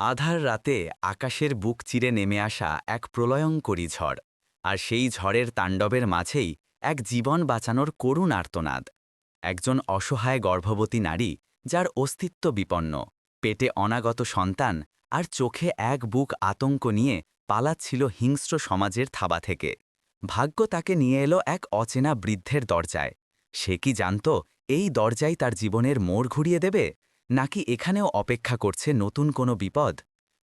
আধার রাতে আকাশের বুক চিরে নেমে আসা এক প্রলয়ঙ্করী ঝড়, আর সেই ঝড়ের তাণ্ডবের মাঝেই এক জীবন বাঁচানোর করুণ আর্তনাদ। একজন অসহায় গর্ভবতী নারী যার অস্তিত্ব বিপন্ন, পেটে অনাগত সন্তান আর চোখে এক বুক আতঙ্ক নিয়ে পালাচ্ছিল হিংস্র সমাজের থাবা থেকে। ভাগ্য তাকে নিয়ে এলো এক অচেনা বৃদ্ধের দরজায়। সে কি জানত এই দরজাই তার জীবনের মোড় ঘুরিয়ে দেবে? নাকি এখানেও অপেক্ষা করছে নতুন কোনো বিপদ?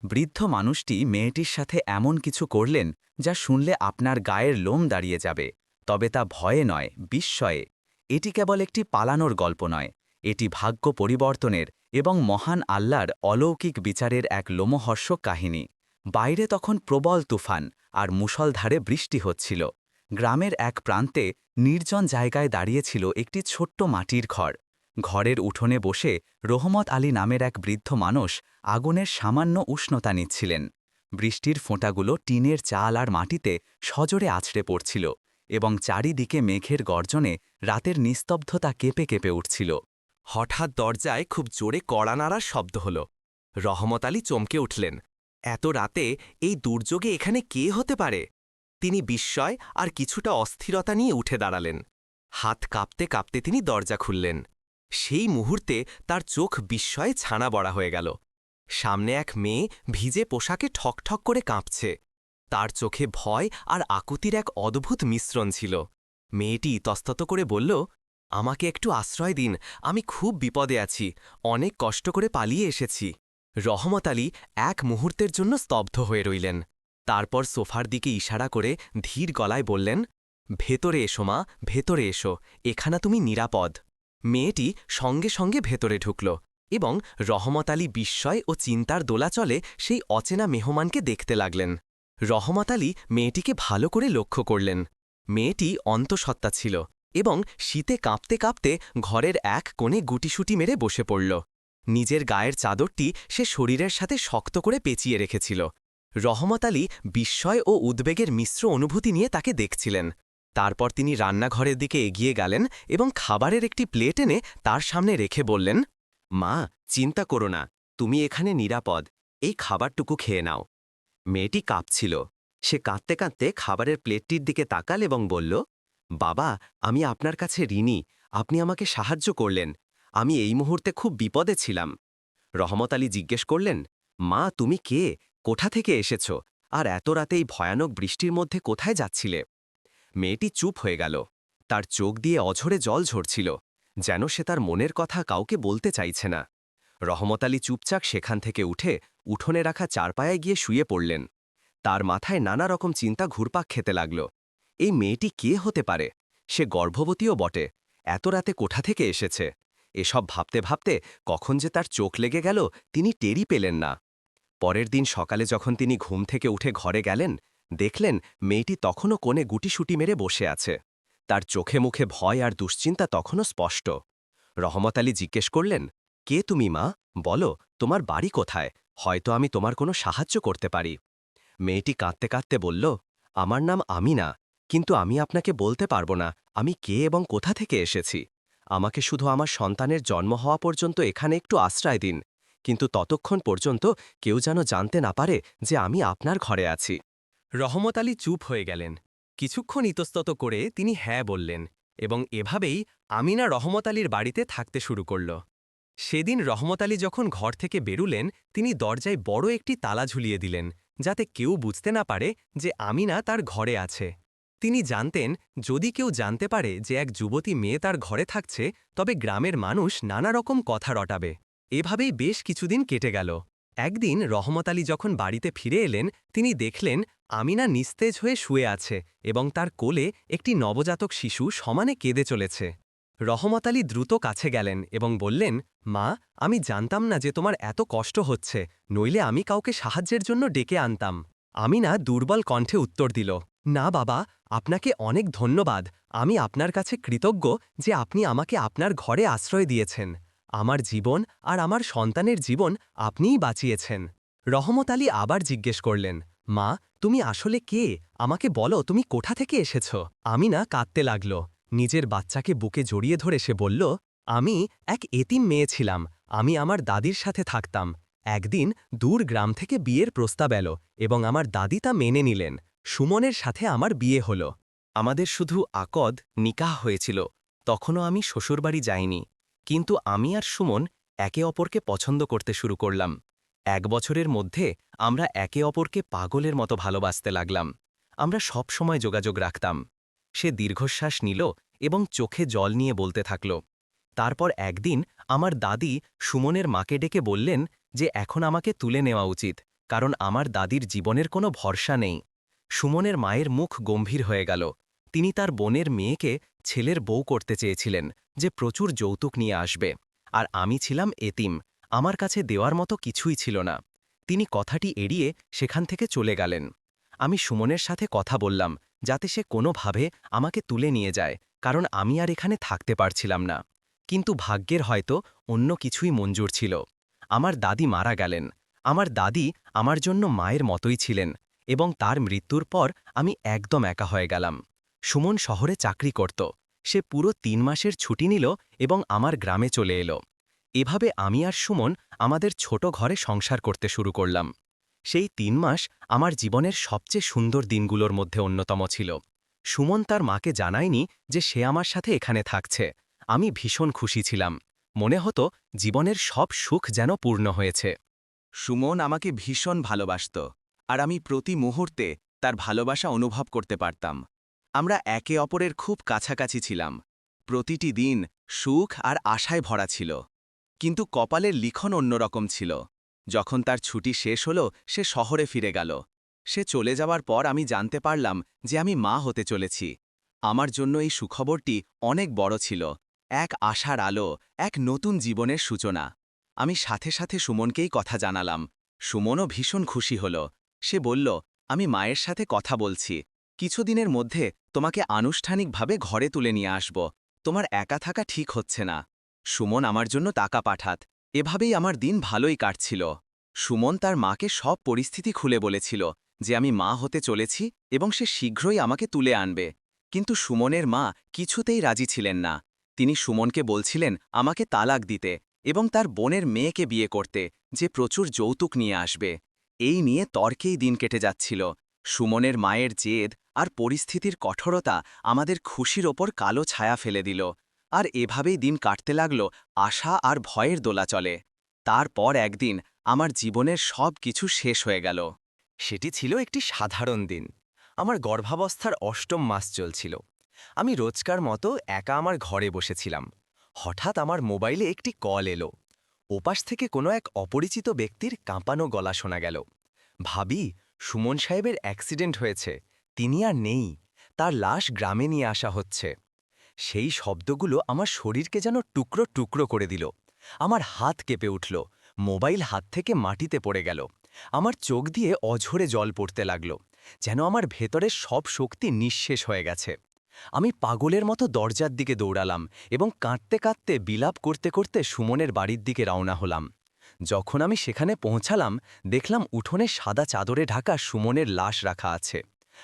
বৃদ্ধ মানুষটি মেয়েটির সাথে এমন কিছু করলেন যা শুনলে আপনার গায়ের লোম দাঁড়িয়ে যাবে, তবে তা ভয়ে নয়, বিস্ময়ে। এটি কেবল একটি পালানোর গল্প নয়, এটি ভাগ্য পরিবর্তনের এবং মহান আল্লাহর অলৌকিক বিচারের এক লোমহর্ষক কাহিনী। বাইরে তখন প্রবল তুফান আর মুষলধারে বৃষ্টি হচ্ছিল। গ্রামের এক প্রান্তে নির্জন জায়গায় দাঁড়িয়েছিল একটি ছোট্ট মাটির ঘর। ঘরের উঠোনে বসে রহমত আলী নামের এক বৃদ্ধ মানুষ আগুনের সামান্য উষ্ণতা নিচ্ছিলেন। বৃষ্টির ফোঁটাগুলো টিনের চাল আর মাটিতে সজোরে আছড়ে পড়ছিল এবং চারিদিকে মেঘের গর্জনে রাতের নিস্তব্ধতা কেঁপে কেঁপে উঠছিল। হঠাৎ দরজায় খুব জোরে কড়া নাড়ার শব্দ হল। রহমত আলী চমকে উঠলেন। এত রাতে এই দুর্যোগে এখানে কে হতে পারে? তিনি বিস্ময় আর কিছুটা অস্থিরতা নিয়ে উঠে দাঁড়ালেন। হাত কাঁপতে কাঁপতে তিনি দরজা খুললেন। সেই মুহূর্তে তার চোখ বিস্ময়ে ছানা বড়া হয়ে গেল। সামনে এক মেয়ে ভিজে পোশাকে ঠকঠক করে কাঁপছে। তার চোখে ভয় আর আকুতির এক অদ্ভুত মিশ্রণ ছিল। মেয়েটি ইতস্তত করে বলল, আমাকে একটু আশ্রয় দিন, আমি খুব বিপদে আছি, অনেক কষ্ট করে পালিয়ে এসেছি। রহমত আলী এক মুহূর্তের জন্য স্তব্ধ হয়ে রইলেন। তারপর সোফার দিকে ইশারা করে ধীর গলায় বললেন, ভেতরে এসো মা, ভেতরে এসো, এখানা তুমি নিরাপদ। মেয়েটি সঙ্গে সঙ্গে ভেতরে ঢুকল এবং রহমত আলী বিস্ময় ও চিন্তার দোলাচলে সেই অচেনা মেহমানকে দেখতে লাগলেন। রহমত আলী মেয়েটিকে ভালো করে লক্ষ্য করলেন। মেয়েটি অন্তঃসত্ত্বা ছিল এবং শীতে কাঁপতে কাঁপতে ঘরের এক কোণে গুটিসুটি মেরে বসে পড়ল। নিজের গায়ের চাদরটি সে শরীরের সাথে শক্ত করে পেঁচিয়ে রেখেছিল। রহমত আলী বিস্ময় ও উদ্বেগের মিশ্র অনুভূতি নিয়ে তাকে দেখছিলেন। তারপর তিনি রান্নাঘরের দিকে এগিয়ে গেলেন এবং খাবারের একটি প্লেট এনে তার সামনে রেখে বললেন, মা, চিন্তা করো না, তুমি এখানে নিরাপদ। এই খাবারটুকু খেয়ে নাও। মেয়েটি কাঁপছিল। সে কাঁদতে কাঁদতে খাবারের প্লেটটির দিকে তাকাল এবং বলল, বাবা, আমি আপনার কাছে ঋণী। আপনি আমাকে সাহায্য করলেন। আমি এই মুহূর্তে খুব বিপদে ছিলাম। রহমত আলী জিজ্ঞেস করলেন, মা, তুমি কে? কোথা থেকে এসেছ? আর এত রাতে এই ভয়ানক বৃষ্টির মধ্যে কোথায় যাচ্ছিলে? মেয়েটি চুপ হয়ে গেল। তার চোখ দিয়ে অঝরে জল ঝরছিল, যেন সে তার মনের কথা কাউকে বলতে চাইছে না। রহমত আলী চুপচাক সেখান থেকে উঠে উঠোনে রাখা চারপায়ায় গিয়ে শুয়ে পড়লেন। তার মাথায় নানা রকম চিন্তা ঘুরপাক খেতে লাগল। এই মেয়েটি কে হতে পারে? সে গর্ভবতীও বটে। এত রাতে কোঠা থেকে এসেছে? এসব ভাবতে ভাবতে কখন যে তার চোখ লেগে গেল, তিনি টেরি পেলেন না। পরের দিন সকালে যখন তিনি ঘুম থেকে উঠে ঘরে গেলেন দেখলেন মেয়েটি তখনও কোণে গুটিসুটি মেরে বসে আছে। তার চোখে মুখে ভয় আর দুশ্চিন্তা তখনও স্পষ্ট। রহমত আলী জিজ্ঞেস করলেন, কে তুমি, মা? বলো, তোমার বাড়ি কোথায়? হয়তো আমি তোমার কোনো সাহায্য করতে পারি। মেয়েটি কাঁদতে কাঁদতে বলল, আমার নাম আমিনা, কিন্তু আমি আপনাকে বলতে পারব না, আমি কে এবং কোথা থেকে এসেছি? আমাকে শুধু আমার সন্তানের জন্ম হওয়া পর্যন্ত এখানে একটু আশ্রয় দিন, কিন্তু ততক্ষণ পর্যন্ত কেউ যেন জানতে না পারে যে আমি আপনার ঘরে আছি। রহমত আলী চুপ হয়ে গেলেন। কিছুক্ষণ ইতস্তত করে তিনি হ্যাঁ বললেন এবং এভাবেই আমিনা রহমত আলীর বাড়িতে থাকতে শুরু করল। সেদিন রহমত আলী যখন ঘর থেকে বেরুলেন, তিনি দরজায় বড় একটি তালা ঝুলিয়ে দিলেন, যাতে কেউ বুঝতে না পারে যে আমিনা তার ঘরে আছে। তিনি জানতেন, যদি কেউ জানতে পারে যে এক যুবতী মেয়ে তার ঘরে থাকছে, তবে গ্রামের মানুষ নানা রকম কথা রটাবে। এভাবেই বেশ কিছুদিন কেটে গেল। একদিন রহমত আলী যখন বাড়িতে ফিরে এলেন, তিনি দেখলেন আমিনা নিস্তেজ হয়ে শুয়ে আছে এবং তার কোলে একটি নবজাতক শিশু সমানে কেঁদে চলেছে। রহমত আলী দ্রুত কাছে গেলেন এবং বললেন, মা, আমি জানতাম না যে তোমার এত কষ্ট হচ্ছে, নইলে আমি কাউকে সাহায্যের জন্য ডেকে আনতাম। আমিনা দুর্বল কণ্ঠে উত্তর দিল, না বাবা, আপনাকে অনেক ধন্যবাদ। আমি আপনার কাছে কৃতজ্ঞ যে আপনি আমাকে আপনার ঘরে আশ্রয় দিয়েছেন। আমার জীবন আর আমার সন্তানের জীবন আপনিই বাঁচিয়েছেন। রহমত আলী আবার জিজ্ঞেস করলেন মা, তুমি আসলে কে? আমাকে বলো, তুমি কোঠা থেকে এসেছ? আমি না কাঁদতে লাগল। নিজের বাচ্চাকে বুকে জড়িয়ে ধরে সে বলল, আমি এক এতিম মেয়ে ছিলাম। আমি আমার দাদির সাথে থাকতাম। একদিন দূর গ্রাম থেকে বিয়ের প্রস্তাব এলো এবং আমার দাদি তা মেনে নিলেন। সুমনের সাথে আমার বিয়ে হল। আমাদের শুধু আকদ নিকাহ হয়েছিল। তখনও আমি শ্বশুরবাড়ি যাইনি। কিন্তু আমি আর সুমন একে অপরকে পছন্দ করতে শুরু করলাম। এক বছরের মধ্যে আমরা একে অপরকে পাগলের মতো ভালোবাসতে লাগলাম। আমরা সব সময় যোগাযোগ রাখতাম। সে দীর্ঘশ্বাস নিল এবং চোখে জল নিয়ে বলতে থাকল। তারপর একদিন আমার দাদি সুমনের মাকে ডেকে বললেন যে এখন আমাকে তুলে নেওয়া উচিত, কারণ আমার দাদির জীবনের কোনো ভরসা নেই। সুমনের মায়ের মুখ গম্ভীর হয়ে গেল। তিনি তার বোনের মেয়েকে ছেলের বউ করতে চেয়েছিলেন যে প্রচুর যৌতুক নিয়ে আসবে। আর আমি ছিলাম এতিম আমার কাছে দেওয়ার মতো কিছুই ছিল না। তিনি কথাটি এড়িয়ে সেখান থেকে চলে গেলেন। আমি সুমনের সাথে কথা বললাম, যাতে সে কোনোভাবে আমাকে তুলে নিয়ে যায়, কারণ আমি আর এখানে থাকতে পারছিলাম না। কিন্তু ভাগ্যের হয়তো অন্য কিছুই মঞ্জুর ছিল। আমার দাদি মারা গেলেন। আমার দাদি আমার জন্য মায়ের মতোই ছিলেন এবং তার মৃত্যুর পর আমি একদম একা হয়ে গেলাম। সুমন শহরে চাকরি করত। সে পুরো তিন মাসের ছুটি নিল এবং আমার গ্রামে চলে এলো। এভাবে আমি আর সুমন আমাদের ছোট ঘরে সংসার করতে শুরু করলাম। সেই তিন মাস আমার জীবনের সবচেয়ে সুন্দর দিনগুলোর মধ্যে অন্যতম ছিল। সুমন তার মাকে জানায়নি যে সে আমার সাথে এখানে থাকছে। আমি ভীষণ খুশি ছিলাম। মনে হতো জীবনের সব সুখ যেন পূর্ণ হয়েছে। সুমন আমাকে ভীষণ ভালোবাসত আর আমি প্রতি মুহূর্তে তার ভালোবাসা অনুভব করতে পারতাম। আমরা একে অপরের খুব কাছাকাছি ছিলাম। প্রতিটি দিন সুখ আর আশায় ভরা ছিল। কিন্তু কপালের লিখন অন্যরকম ছিল। যখন তার ছুটি শেষ হল, সে শহরে ফিরে গেল। সে চলে যাওয়ার পর আমি জানতে পারলাম যে আমি মা হতে চলেছি। আমার জন্য এই সুখবরটি অনেক বড় ছিল। এক আশার আলো, এক নতুন জীবনের সূচনা। আমি সাথে সাথে সুমনকেই কথা জানালাম। সুমনও ভীষণ খুশি হল। সে বলল, আমি মায়ের সাথে কথা বলছি। কিছুদিনের মধ্যে তোমাকে আনুষ্ঠানিকভাবে ঘরে তুলে নিয়ে আসব। তোমার একা থাকা ঠিক হচ্ছে না। সুমন আমার জন্য টাকা পাঠাত। এভাবেই আমার দিন ভালোই কাটছিল। সুমন তার মাকে সব পরিস্থিতি খুলে বলেছিল, যে আমি মা হতে চলেছি এবং সে শীঘ্রই আমাকে তুলে আনবে। কিন্তু সুমনের মা কিছুতেই রাজি ছিলেন না। তিনি সুমনকে বলছিলেন, আমাকে তালাক দিতে এবং তার বোনের মেয়েকে বিয়ে করতে, যে প্রচুর যৌতুক নিয়ে আসবে। এই নিয়ে তর্কেই দিন কেটে যাচ্ছিল। সুমনের মায়ের জেদ আর পরিস্থিতির কঠোরতা আমাদের খুশির ওপর কালো ছায়া ফেলে দিল। আর এভাবেই দিন কাটতে লাগল, আশা আর ভয়ের দোলা চলে। তারপর একদিন আমার জীবনের সব কিছু শেষ হয়ে গেল। সেটি ছিল একটি সাধারণ দিন। আমার গর্ভাবস্থার অষ্টম মাস চলছিল। আমি রোজকার মতো একা আমার ঘরে বসেছিলাম। হঠাৎ আমার মোবাইলে একটি কল এলো। ওপাশ থেকে কোনো এক অপরিচিত ব্যক্তির কাঁপানো গলা শোনা গেল। ভাবি, সুমন সাহেবের অ্যাক্সিডেন্ট হয়েছে। তিনি আর নেই। তার লাশ গ্রামে নিয়ে আসা হচ্ছে। সেই শব্দগুলো আমার শরীরকে যেন টুকরো টুকরো করে দিল। আমার হাত কেঁপে উঠল, মোবাইল হাত থেকে মাটিতে পড়ে গেল। আমার চোখ দিয়ে অঝরে জল পড়তে লাগল, যেন আমার ভেতরের সব শক্তি নিঃশেষ হয়ে গেছে। আমি পাগলের মতো দরজার দিকে দৌড়ালাম এবং কাঁদতে কাঁদতে বিলাপ করতে করতে সুমনের বাড়ির দিকে রওনা হলাম। যখন আমি সেখানে পৌঁছালাম, দেখলাম উঠোনে সাদা চাদরে ঢাকা সুমনের লাশ রাখা আছে।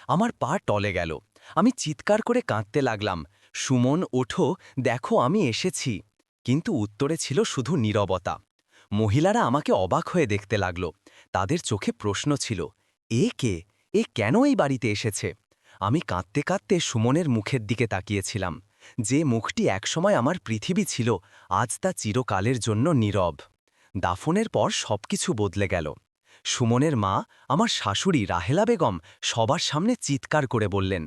আমার পা টলে গেল। আমি চিৎকার করে কাঁদতে লাগলাম সুমন, ওঠো, দেখো আমি এসেছি। কিন্তু উত্তরে ছিল শুধু নীরবতা। মহিলারা আমাকে অবাক হয়ে দেখতে লাগল। তাদের চোখে প্রশ্ন ছিল, এ কে? এ কেন এই বাড়িতে এসেছে? আমি কাঁদতে কাঁদতে সুমনের মুখের দিকে তাকিয়েছিলাম, যে মুখটি একসময় আমার পৃথিবী ছিল, আজ তা চিরকালের জন্য নীরব। দাফনের পর সবকিছু বদলে গেল। সুমনের মা, আমার শাশুড়ি রাহেলা বেগম সবার সামনে চিৎকার করে বললেন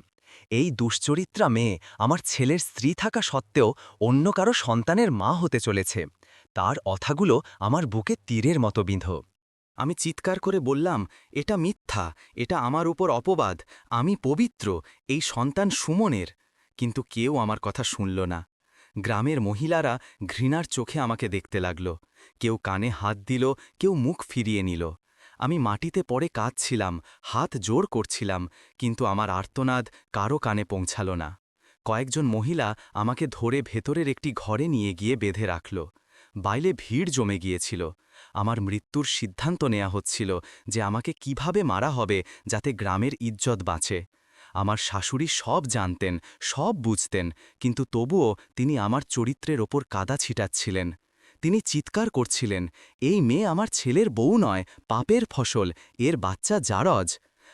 এই দুশ্চরিত্রা মেয়ে আমার ছেলের স্ত্রী থাকা সত্ত্বেও অন্য কারও সন্তানের মা হতে চলেছে। তার অথাগুলো আমার বুকে তীরের মতো বিঁধ। আমি চিৎকার করে বললাম, এটা মিথ্যা, এটা আমার উপর অপবাদ, আমি পবিত্র, এই সন্তান সুমনের। কিন্তু কেউ আমার কথা শুনল না। গ্রামের মহিলারা ঘৃণার চোখে আমাকে দেখতে লাগল। কেউ কানে হাত দিল, কেউ মুখ ফিরিয়ে নিল। আমি মাটিতে পড়ে কাঁদছিলাম, হাত জোর করছিলাম, কিন্তু আমার আর্তনাদ কারও কানে পৌঁছাল না। কয়েকজন মহিলা আমাকে ধরে ভেতরের একটি ঘরে নিয়ে গিয়ে বেঁধে রাখল। বাইলে ভিড় জমে গিয়েছিল। আমার মৃত্যুর সিদ্ধান্ত নেওয়া হচ্ছিল যে আমাকে কীভাবে মারা হবে যাতে গ্রামের ইজ্জত বাঁচে। আমার শাশুড়ি সব জানতেন, সব বুঝতেন, কিন্তু তবুও তিনি আমার চরিত্রের ওপর কাদা ছিটাচ্ছিলেন। তিনি চিৎকার করছিলেন, এই মেয়ে আমার ছেলের বউ নয়, পাপের ফসল, এর বাচ্চা জারজ।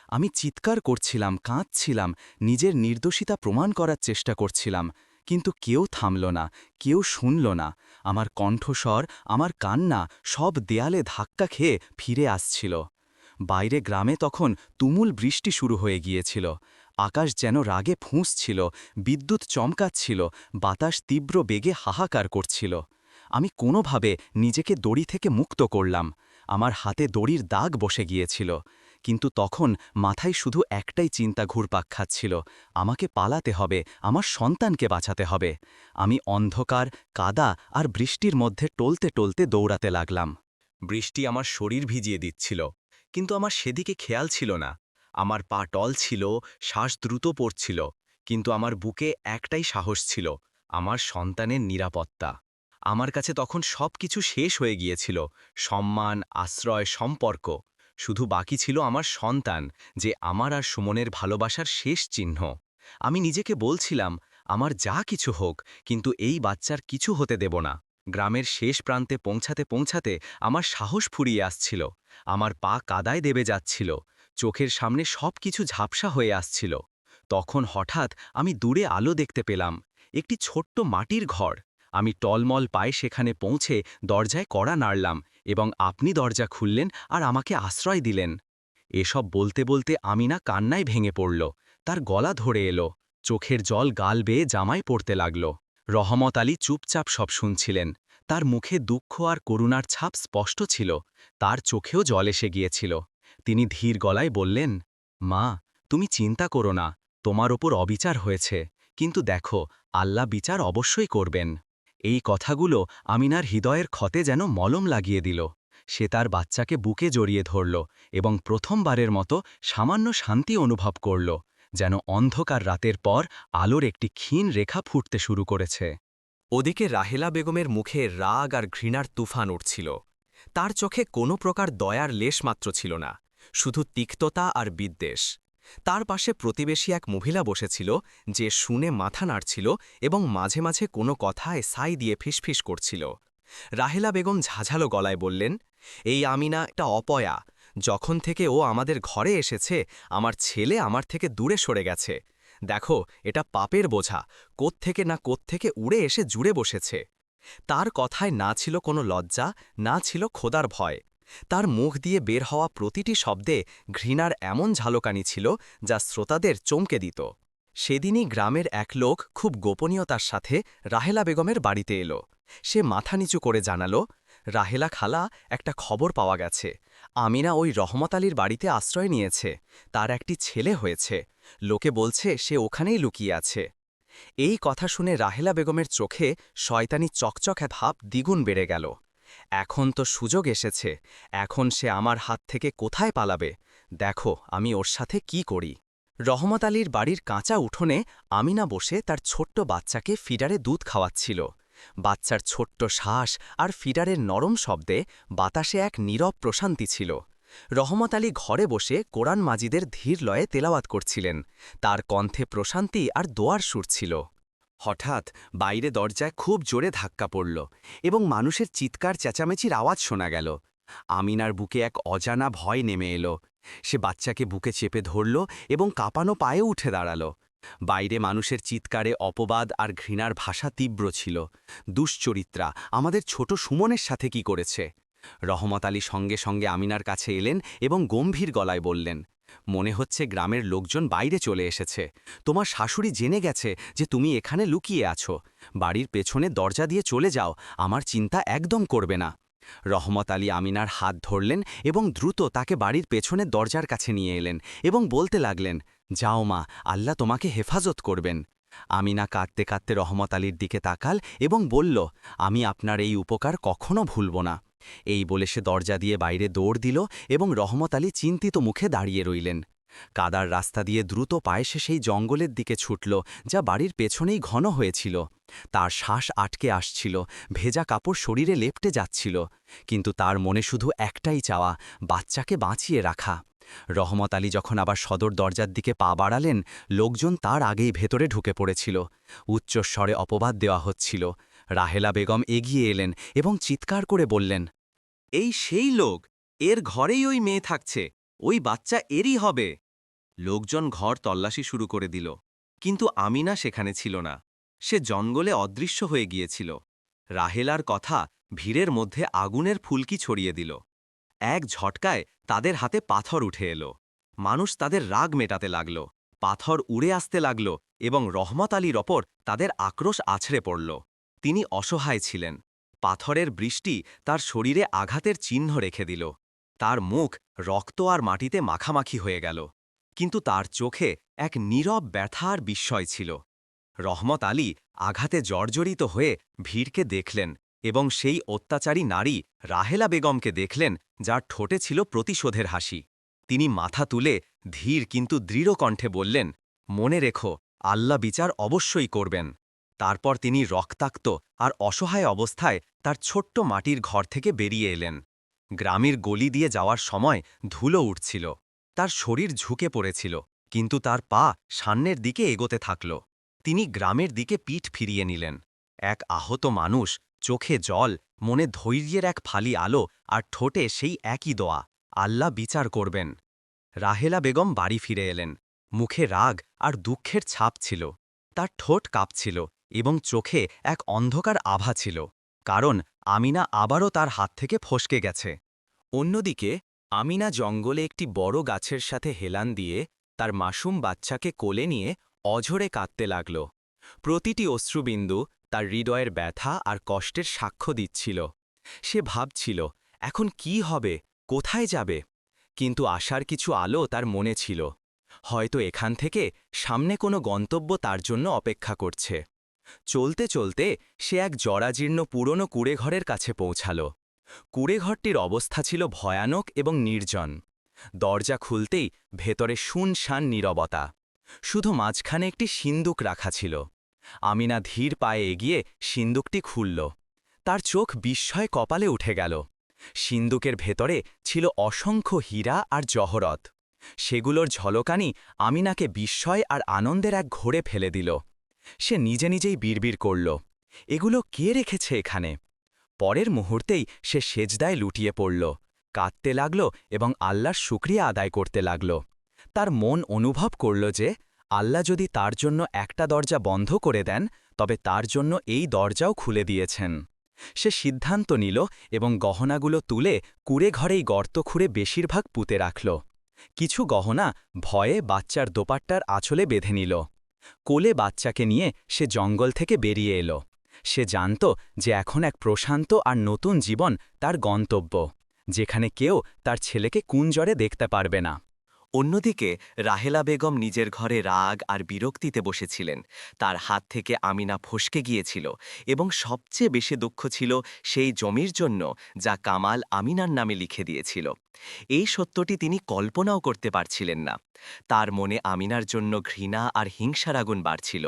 আমি চিৎকার করছিলাম, কাঁদছিলাম, নিজের নির্দোষিতা প্রমাণ করার চেষ্টা করছিলাম, কিন্তু কেউ থামল না, কেউ শুনল না। আমার কণ্ঠস্বর, আমার কান্না সব দেয়ালে ধাক্কা খেয়ে ফিরে আসছিল। বাইরে গ্রামে তখন তুমুল বৃষ্টি শুরু হয়ে গিয়েছিল। আকাশ যেন রাগে ফুঁসছিল, বিদ্যুৎ চমকাচ্ছিল, বাতাস তীব্র বেগে হাহাকার করছিল। আমি কোনোভাবে নিজেকে দড়ি থেকে মুক্ত করলাম। আমার হাতে দড়ির দাগ বসে গিয়েছিল। কিন্তু তখন মাথায় শুধু একটাই চিন্তা ঘুরপাক খাচ্ছিল। আমাকে পালাতে হবে, আমার সন্তানকে বাঁচাতে হবে। আমি অন্ধকার, কাদা আর বৃষ্টির মধ্যে টলতে টলতে দৌড়াতে লাগলাম। বৃষ্টি আমার শরীর ভিজিয়ে দিচ্ছিল। কিন্তু আমার সেদিকে খেয়াল ছিল না। আমার পা টল ছিল, শ্বাস দ্রুত পড়ছিল। কিন্তু আমার বুকে একটাই সাহস ছিল, আমার সন্তানের নিরাপত্তা। আমার কাছে তখন সব কিছু শেষ হয়ে গিয়েছিল, সম্মান, আশ্রয়, সম্পর্ক। শুধু বাকি ছিল আমার সন্তান, যে আমার আর সুমনের ভালোবাসার শেষ চিহ্ন। আমি নিজেকে বলছিলাম, আমার যা কিছু হোক, কিন্তু এই বাচ্চার কিছু হতে দেব না। গ্রামের শেষ প্রান্তে পৌঁছাতে পৌঁছাতে আমার সাহস ফুরিয়ে আসছিল। আমার পা কাদায় দেবে যাচ্ছিল। চোখের সামনে সব কিছু ঝাপসা হয়ে আসছিল। তখন হঠাৎ আমি দূরে আলো দেখতে পেলাম। একটি ছোট্ট মাটির ঘর। আমি টলমল পায়ে সেখানে পৌঁছে দরজায় কড়া নাড়লাম এবং আপনি দরজা খুললেন আর আমাকে আশ্রয় দিলেন। এসব বলতে বলতে আমিনা কান্নায় ভেঙে পড়ল। তার গলা ধরে এলো। চোখের জল গাল বেয়ে জামায় পড়তে লাগল। রহমত আলী চুপচাপ সব শুনছিলেন। তার মুখে দুঃখ আর করুণার ছাপ স্পষ্ট ছিল। তার চোখেও জল এসে গিয়েছিল। তিনি ধীর গলায় বললেন, মা, তুমি চিন্তা করো না। তোমার ওপর অবিচার হয়েছে। কিন্তু দেখো, আল্লাহ বিচার অবশ্যই করবেন। এই কথাগুলো আমিনার হৃদয়ের ক্ষতে যেন মলম লাগিয়ে দিল। সে তার বাচ্চাকে বুকে জড়িয়ে ধরল এবং প্রথমবারের মতো সামান্য শান্তি অনুভব করল, যেন অন্ধকার রাতের পর আলোর একটি ক্ষীণ রেখা ফুটতে শুরু করেছে। ওদিকে রাহেলা বেগমের মুখে রাগ আর ঘৃণার তুফান উঠছিল। তার চোখে কোনো প্রকার দয়ার লেশমাত্র ছিল না, শুধু তিক্ততা আর বিদ্বেষ। তার পাশে প্রতিবেশী এক মহিলা বসেছিল, যে শুনে মাথা নাড়ছিল এবং মাঝে মাঝে কোনো কথায় সাই দিয়ে ফিসফিস করছিল। রাহেলা বেগম ঝাঝালো গলায় বললেন, এই আমিনা একটা অপয়া। যখন থেকে ও আমাদের ঘরে এসেছে, আমার ছেলে আমার থেকে দূরে সরে গেছে। দেখো, এটা পাপের বোঝা, কোত্থেকে না কোত্থেকে উড়ে এসে জুড়ে বসেছে। তার কথায় না ছিল কোনো লজ্জা, না ছিল খোদার ভয়। তার মুখ দিয়ে বের হওয়া প্রতিটি শব্দে ঘৃণার এমন ঝালকানি ছিল যা শ্রোতাদের চমকে দিত। সেদিনই গ্রামের এক লোক খুব গোপনীয়তার সাথে রাহেলা বেগমের বাড়িতে এলো। সে মাথা নিচু করে জানালো, রাহেলা খালা, একটা খবর পাওয়া গেছে। আমিনা ওই রহমত আলীর বাড়িতে আশ্রয় নিয়েছে। তার একটি ছেলে হয়েছে। লোকে বলছে সে ওখানেই লুকিয়ে আছে। এই কথা শুনে রাহেলা বেগমের চোখে শয়তানি চকচকে ভাব দ্বিগুণ বেড়ে গেল। এখন তো সুযোগ এসেছে। এখন সে আমার হাত থেকে কোথায় পালাবে? দেখো, আমি ওর সাথে কি করি। রহমত আলীর বাড়ির কাঁচা উঠোনে আমিনা বসে তার ছোট্ট বাচ্চাকে ফিডারে দুধ খাওয়াচ্ছিল। বাচ্চার ছোট্ট শ্বাস আর ফিডারের নরম শব্দে বাতাসে এক নীরব প্রশান্তি ছিল। রহমত আলী ঘরে বসে কোরআন মাজিদের ধীর লয়ে তেলাওয়াত করছিলেন। তার কণ্ঠে প্রশান্তি আর দোয়ার সুর ছিল। হঠাৎ বাইরে দরজায় খুব জোরে ধাক্কা পড়ল এবং মানুষের চিৎকার, চেঁচামেচির আওয়াজ শোনা গেল। আমিনার বুকে এক অজানা ভয় নেমে এলো। সে বাচ্চাকে বুকে চেপে ধরল এবং কাঁপানো পায়ে উঠে দাঁড়াল। বাইরে মানুষের চিৎকারে অপবাদ আর ঘৃণার ভাষা তীব্র ছিল। দুশ্চরিত্রা, আমাদের ছোট সুমনের সাথে কি করেছে? রহমত আলী সঙ্গে সঙ্গে আমিনার কাছে এলেন এবং গম্ভীর গলায় বললেন মনে হচ্ছে গ্রামের লোকজন বাইরে চলে এসেছে। তোমার শাশুড়ি জেনে গেছে যে তুমি এখানে লুকিয়ে আছো। বাড়ির পেছনে দরজা দিয়ে চলে যাও, আমার চিন্তা একদম করবে না। রহমত আলী আমিনার হাত ধরলেন এবং দ্রুত তাকে বাড়ির পেছনে দরজার কাছে নিয়ে এলেন এবং বলতে লাগলেন, যাও মা, আল্লাহ তোমাকে হেফাজত করবেন। আমিনা কাঁদতে কাঁদতে রহমত আলীর দিকে তাকাল এবং বলল, আমি আপনার এই উপকার কখনো ভুলব না। এই বলে সে দরজা দিয়ে বাইরে দৌড় দিল এবং রহমত আলী চিন্তিত মুখে দাঁড়িয়ে রইলেন। কাদার রাস্তা দিয়ে দ্রুত পায়ে সে সেই জঙ্গলের দিকে ছুটল, যা বাড়ির পেছনেই ঘন হয়েছিল। তার শ্বাস আটকে আসছিল, ভেজা কাপড় শরীরে লেপটে যাচ্ছিল, কিন্তু তার মনে শুধু একটাই চাওয়া, বাচ্চাকে বাঁচিয়ে রাখা। রহমত আলী যখন আবার সদর দরজার দিকে পা বাড়ালেন, লোকজন তার আগেই ভেতরে ঢুকে পড়েছিল। উচ্চস্বরে অপবাদ দেওয়া হচ্ছিল। রাহেলা বেগম এগিয়ে এলেন এবং চিৎকার করে বললেন, এই সেই লোক, এর ঘরেই ওই মেয়ে থাকছে, ওই বাচ্চা এরই হবে। লোকজন ঘর তল্লাশি শুরু করে দিল, কিন্তু আমিনা সেখানে ছিল না, সে জঙ্গলে অদৃশ্য হয়ে গিয়েছিল। রাহেলার কথা ভিড়ের মধ্যে আগুনের ফুলকি ছড়িয়ে দিল। এক ঝটকায় তাদের হাতে পাথর উঠে এলো। মানুষ তাদের রাগ মেটাতে লাগল, পাথর উড়ে আসতে লাগল এবং রহমত আলীর ওপর তাদের আক্রোশ আছড়ে পড়ল। তিনি অসহায় ছিলেন। পাথরের বৃষ্টি তার শরীরে আঘাতের চিহ্ন রেখে দিল। তার মুখ রক্ত আর মাটিতে মাখামাখি হয়ে গেল। কিন্তু তার চোখে এক নীরব ব্যথা আর বিস্ময় ছিল। রহমত আলী আঘাতে জর্জরিত হয়ে ভিড়কে দেখলেন এবং সেই অত্যাচারী নারী রাহেলা বেগমকে দেখলেন, যার ঠোঁটে ছিল প্রতিশোধের হাসি। তিনি মাথা তুলে ধীর কিন্তু দৃঢ় কণ্ঠে বললেন, মনে রেখো, আল্লাহ বিচার অবশ্যই করবেন। তারপর তিনি রক্তাক্ত আর অসহায় অবস্থায় তার ছোট্ট মাটির ঘর থেকে বেরিয়ে এলেন। গ্রামের গলি দিয়ে যাওয়ার সময় ধুলো উঠছিল। তার শরীর ঝুঁকে পড়েছিল, কিন্তু তার পা সামনের দিকে এগোতে থাকল। তিনি গ্রামের দিকে পিঠ ফিরিয়ে নিলেন। এক আহত মানুষ চোখে জল, মনে ধৈর্যের এক ফালি আলো আর ঠোঁটে সেই একই দোয়া, আল্লাহ বিচার করবেন। রাহেলা বেগম বাড়ি ফিরে এলেন। মুখে রাগ আর দুঃখের ছাপ ছিল। তার ঠোঁট কাঁপছিল এবং চোখে এক অন্ধকার আভা ছিল, কারণ আমিনা আবারও তার হাত থেকে ফসকে গেছে। অন্যদিকে, আমিনা জঙ্গলে একটি বড় গাছের সাথে হেলান দিয়ে তার মাসুম বাচ্চাকে কোলে নিয়ে অঝরে কাঁদতে লাগল। প্রতিটি অশ্রুবিন্দু তার হৃদয়ের ব্যথা আর কষ্টের সাক্ষ্য দিচ্ছিল। সে ভাবছিল, এখন কি হবে? কোথায় যাবে? কিন্তু আশার কিছু আলো তার মনে ছিল। হয়তো এখান থেকে সামনে কোনো গন্তব্য তার জন্য অপেক্ষা করছে। চলতে চলতে সে এক জরাজীর্ণ পুরনো কুড়েঘরের কাছে পৌঁছাল। কুড়েঘরটির অবস্থা ছিল ভয়ানক এবং নির্জন। দরজা খুলতেই ভেতরে শুনশান নীরবতা। শুধু মাঝখানে একটি সিন্দুক রাখা ছিল। আমিনা ধীর পায়ে এগিয়ে সিন্দুকটি খুলল। তার চোখ বিস্ময় কপালে উঠে গেল। সিন্দুকের ভেতরে ছিল অসংখ্য হীরা আর জহরত। সেগুলোর ঝলকানি আমিনাকে বিস্ময় আর আনন্দের এক ঘোরে ফেলে দিল। সে নিজে নিজেই বিড়বিড় করল। এগুলো কে রেখেছে এখানে? পরের মুহূর্তেই সে সেজদায় লুটিয়ে পড়ল, কাঁদতে লাগল এবং আল্লাহর শুক্রিয়া আদায় করতে লাগল। তার মন অনুভব করল যে আল্লাহ যদি তার জন্য একটা দরজা বন্ধ করে দেন, তবে তার জন্য এই দরজাও খুলে দিয়েছেন। সে সিদ্ধান্ত নিল এবং গহনাগুলো তুলে কুড়ে ঘরেই গর্ত খুঁড়ে বেশিরভাগ পুঁতে রাখল। কিছু গহনা ভয়ে বাচ্চার দোপাট্টার আঁচলে বেঁধে নিল। কোলে বাচ্চাকে নিয়ে সে জঙ্গল থেকে বেরিয়ে এলো। সে জানত যে এখন এক প্রশান্ত আর নতুন জীবন তার গন্তব্য, যেখানে কেউ তার ছেলেকে কুঞ্জরে দেখতে পারবে না। অন্যদিকে, রাহেলা বেগম নিজের ঘরে রাগ আর বিরক্তিতে বসেছিলেন। তার হাত থেকে আমিনা ফসকে গিয়েছিল এবং সবচেয়ে বেশি দুঃখ ছিল সেই জমির জন্য যা কামাল আমিনার নামে লিখে দিয়েছিল। এই সত্যটি তিনি কল্পনাও করতে পারছিলেন না। তার মনে আমিনার জন্য ঘৃণা আর হিংসার আগুন বাড়ছিল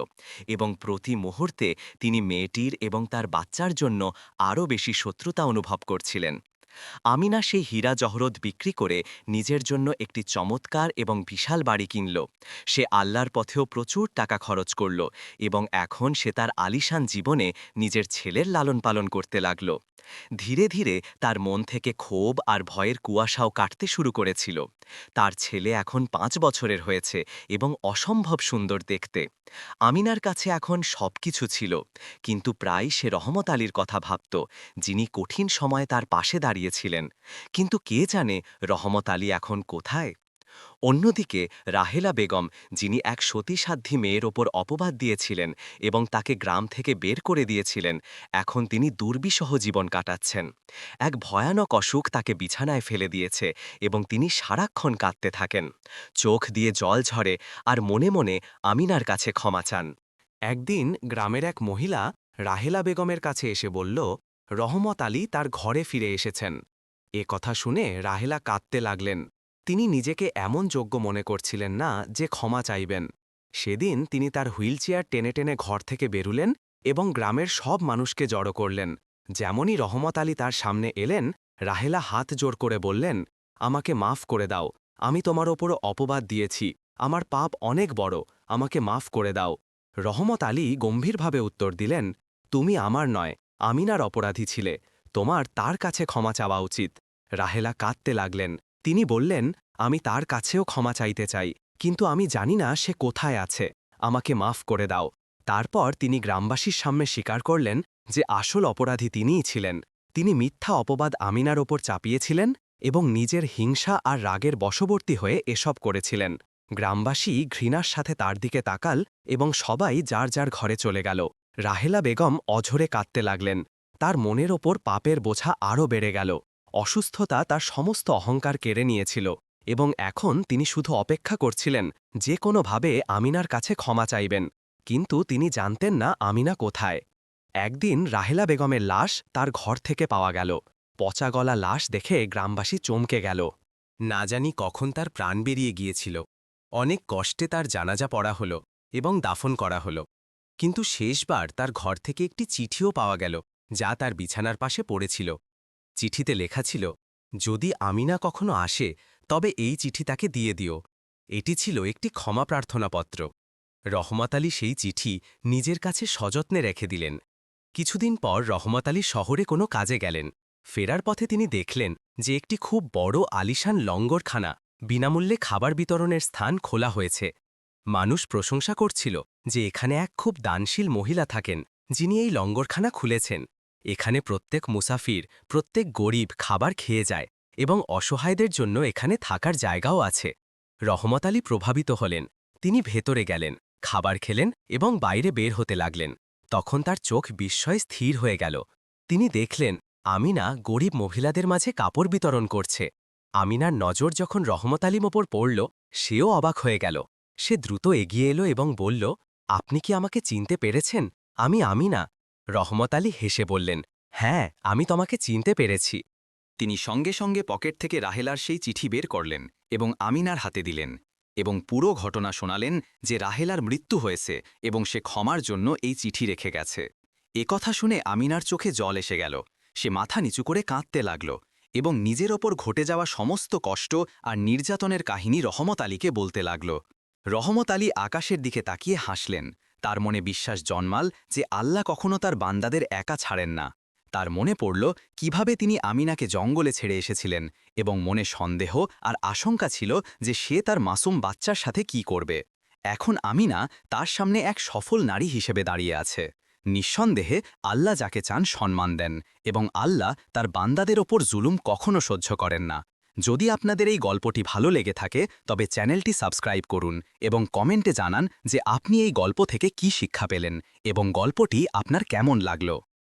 এবং প্রতি মুহূর্তে তিনি মেয়েটির এবং তার বাচ্চার জন্য আরও বেশি শত্রুতা অনুভব করছিলেন। আমিনা সেই হীরা জহরত বিক্রি করে নিজের জন্য একটি চমৎকার এবং বিশাল বাড়ি কিনল। সে আল্লাহর পথেও প্রচুর টাকা খরচ করল এবং এখন সে তার আলিশান জীবনে নিজের ছেলের লালন পালন করতে লাগল। ধীরে ধীরে তার মন থেকে ক্ষোভ আর ভয়ের কুয়াশাও কাটতে শুরু করেছিল। তার ছেলে এখন পাঁচ বছরের হয়েছে এবং অসম্ভব সুন্দর দেখতে। আমিনার কাছে এখন সবকিছু ছিল, কিন্তু প্রায় সে রহমত আলীর কথা ভাবত, যিনি কঠিন সময়ে তার পাশে দাঁড়িয়েছিলেন। কিন্তু কে জানে রহমত আলী এখন কোথায়? অন্যদিকে রাহেলা বেগম, যিনি এক সতীসাধ্যী মেয়ের ওপর অপবাদ দিয়েছিলেন এবং তাকে গ্রাম থেকে বের করে দিয়েছিলেন, এখন তিনি দুর্বিষহ জীবন কাটাচ্ছেন। এক ভয়ানক অসুখ তাকে বিছানায় ফেলে দিয়েছে এবং তিনি সারাক্ষণ কাঁদতে থাকেন। চোখ দিয়ে জল ঝরে আর মনে মনে আমিনার কাছে ক্ষমা চান। একদিন গ্রামের এক মহিলা রাহেলা বেগমের কাছে এসে বলল রহমত আলী তার ঘরে ফিরে এসেছেন। এ কথা শুনে রাহেলা কাঁদতে লাগলেন। তিনি নিজেকে এমন যোগ্য মনে করছিলেন না যে ক্ষমা চাইবেন। সেদিন তিনি তার হুইলচেয়ার টেনে টেনে ঘর থেকে বেরুলেন এবং গ্রামের সব মানুষকে জড়ো করলেন। যেমনই রহমত আলী তার সামনে এলেন, রাহেলা হাত জোর করে বললেন, আমাকে মাফ করে দাও। আমি তোমার ওপর অপবাদ দিয়েছি। আমার পাপ অনেক বড়। আমাকে মাফ করে দাও। রহমত আলী গম্ভীরভাবে উত্তর দিলেন, তুমি আমার নয়। আমিনার অপরাধী ছিলে। তোমার তার কাছে ক্ষমা চাওয়া উচিত। রাহেলা কাঁদতে লাগলেন। তিনি বললেন, আমি তার কাছেও ক্ষমা চাইতে চাই, কিন্তু আমি জানি না সে কোথায় আছে। আমাকে মাফ করে দাও। তারপর তিনি গ্রামবাসীর সামনে স্বীকার করলেন যে আসল অপরাধী তিনিই ছিলেন। তিনি মিথ্যা অপবাদ আমিনার ওপর চাপিয়েছিলেন এবং নিজের হিংসা আর রাগের বশবর্তী হয়ে এসব করেছিলেন। গ্রামবাসী ঘৃণার সাথে তার দিকে তাকাল এবং সবাই যার যার ঘরে চলে গেল। রাহেলা বেগম অঝরে কাঁদতে লাগলেন। তার মনের ওপর পাপের বোঝা আরও বেড়ে গেল। অসুস্থতা তার সমস্ত অহংকার কেড়ে নিয়েছিল এবং এখন তিনি শুধু অপেক্ষা করছিলেন, যে কোনোভাবে আমিনার কাছে ক্ষমা চাইবেন। কিন্তু তিনি জানতেন না আমিনা কোথায়। একদিন রাহেলা বেগমের লাশ তার ঘর থেকে পাওয়া গেল। পচা গলা লাশ দেখে গ্রামবাসী চমকে গেল। না জানি কখন তার প্রাণ বেরিয়ে গিয়েছিল। অনেক কষ্টে তার জানাজা পড়া হল এবং দাফন করা হল। কিন্তু শেষবার তার ঘর থেকে একটি চিঠিও পাওয়া গেল, যা তার বিছানার পাশে পড়েছিল। চিঠিতে লেখা ছিল, যদি আমিনা কখনো আসে, তবে এই চিঠি তাকে দিয়ে দিও। এটি ছিল একটি ক্ষমা প্রার্থনাপত্র রহমত আলী সেই চিঠি নিজের কাছে সযত্নে রেখে দিলেন। কিছুদিন পর রহমত আলী শহরে কোনো কাজে গেলেন। ফেরার পথে তিনি দেখলেন যে একটি খুব বড় আলিশান লঙ্গরখানা বিনামূল্যে খাবার বিতরণের স্থান খোলা হয়েছে। মানুষ প্রশংসা করছিল যে এখানে এক খুব দানশীল মহিলা থাকেন, যিনি এই লঙ্গরখানা খুলেছেন। এখানে প্রত্যেক মুসাফির, প্রত্যেক গরিব খাবার খেয়ে যায় এবং অসহায়দের জন্য এখানে থাকার জায়গাও আছে। রহমত আলী প্রভাবিত হলেন, তিনি ভেতরে গেলেন, খাবার খেলেন এবং বাইরে বের হতে লাগলেন। তখন তার চোখ বিস্ময়ে স্থির হয়ে গেল। তিনি দেখলেন, আমিনা গরিব মহিলাদের মাঝে কাপড় বিতরণ করছে। আমিনার নজর যখন রহমত আলীম ওপর পড়ল, সেও অবাক হয়ে গেল। সে দ্রুত এগিয়ে এলো এবং বলল, আপনি কি আমাকে চিনতে পেরেছেন? আমি আমিনা। রহমত আলী হেসে বললেন হ্যাঁ আমি তোমাকে চিনতে পেরেছি। তিনি সঙ্গে সঙ্গে পকেট থেকে রাহেলার সেই চিঠি বের করলেন এবং আমিনার হাতে দিলেন এবং পুরো ঘটনা শোনালেন যে রাহেলার মৃত্যু হয়েছে এবং সে ক্ষমার জন্য এই চিঠি রেখে গেছে। কথা শুনে আমিনার চোখে জল এসে গেল। সে মাথা নিচু করে কাঁদতে লাগল এবং নিজের ওপর ঘটে যাওয়া সমস্ত কষ্ট আর নির্যাতনের কাহিনী রহমত আলীকে বলতে লাগল। রহমত আলী আকাশের দিকে তাকিয়ে হাসলেন। তার মনে বিশ্বাস জন্মাল যে আল্লাহ কখনো তার বান্দাদের একা ছাড়েন না। তার মনে পড়ল, কীভাবে তিনি আমিনাকে জঙ্গলে ছেড়ে এসেছিলেন এবং মনে সন্দেহ আর আশঙ্কা ছিল যে সে তার মাসুম বাচ্চার সাথে কি করবে। এখন আমিনা তার সামনে এক সফল নারী হিসেবে দাঁড়িয়ে আছে। নিঃসন্দেহে আল্লাহ যাকে চান সম্মান দেন এবং আল্লাহ তার বান্দাদের ওপর জুলুম কখনো সহ্য করেন না। যদি আপনাদের এই গল্পটি ভালো লেগে থাকে, তবে চ্যানেলটি সাবস্ক্রাইব করুন এবং কমেন্টে জানান যে আপনি এই গল্প থেকে কি শিক্ষা পেলেন এবং গল্পটি আপনার কেমন লাগল।